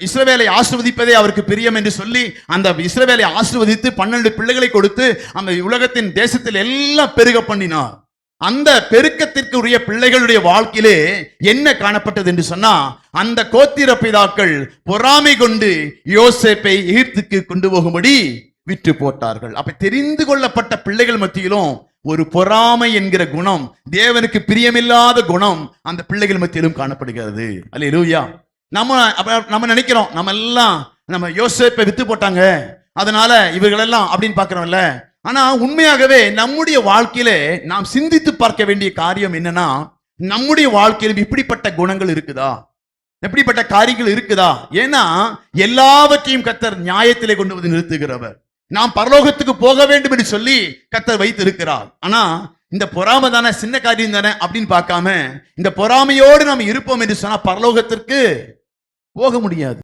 இஸ்ரவேலை ஆசிர்வதிப்பதே அவருக்கு பிரியம் என்று சொல்லி அந்த இஸ்ரவேலை ஆசிர்வதித்து பன்னெண்டு பிள்ளைகளை கொடுத்து அந்த உலகத்தின் தேசத்தில் எல்லாம் பெருக பண்ணினார். அந்த பெருக்கத்திற்கு உரிய பிள்ளைகளுடைய வாழ்க்கையிலே என்ன காணப்பட்டது என்று சொன்னா அந்த கோத்திர பிதாக்கள் பொறாமை கொண்டு யோசேப்பை எகிப்துக்கு கொண்டு போகும்படி விற்று போட்டார்கள். அப்ப தெரிந்து கொள்ளப்பட்ட பிள்ளைகள் மத்தியிலும் ஒரு பொறாமை என்கிற குணம் தேவனுக்கு பிரியமில்லாத குணம் அந்த பிள்ளைகள் மத்தியிலும் காணப்படுகிறது. அல்லேலூயா. நம்ம நம்ம நினைக்கிறோம் நம்ம எல்லாம் நம்ம யோசிப்பை வித்து போட்டாங்க. அதனால இவர்களெல்லாம் அப்படின்னு பார்க்குறோம்ல. ஆனால் உண்மையாகவே நம்முடைய வாழ்க்கையிலே நாம் சிந்தித்து பார்க்க வேண்டிய காரியம் என்னன்னா நம்முடைய வாழ்க்கையிலும் இப்படிப்பட்ட குணங்கள் இருக்குதா? எப்படிப்பட்ட காரியங்கள் இருக்குதா? ஏன்னா எல்லாவற்றையும் கத்தர் நியாயத்திலே கொண்டு வந்து நிறுத்துகிறவர். நாம் பரலோகத்துக்கு போக வேண்டும் என்று சொல்லி கத்தர் வைத்து இருக்கிறார் ஆனா இந்த பொறாமை தானே சின்ன காரியம் தானே அப்படின்னு பார்க்காம இந்த பொறாமையோடு நாம் இருப்போம் என்று சொன்னால் பரலோகத்திற்கு போக முடியாது.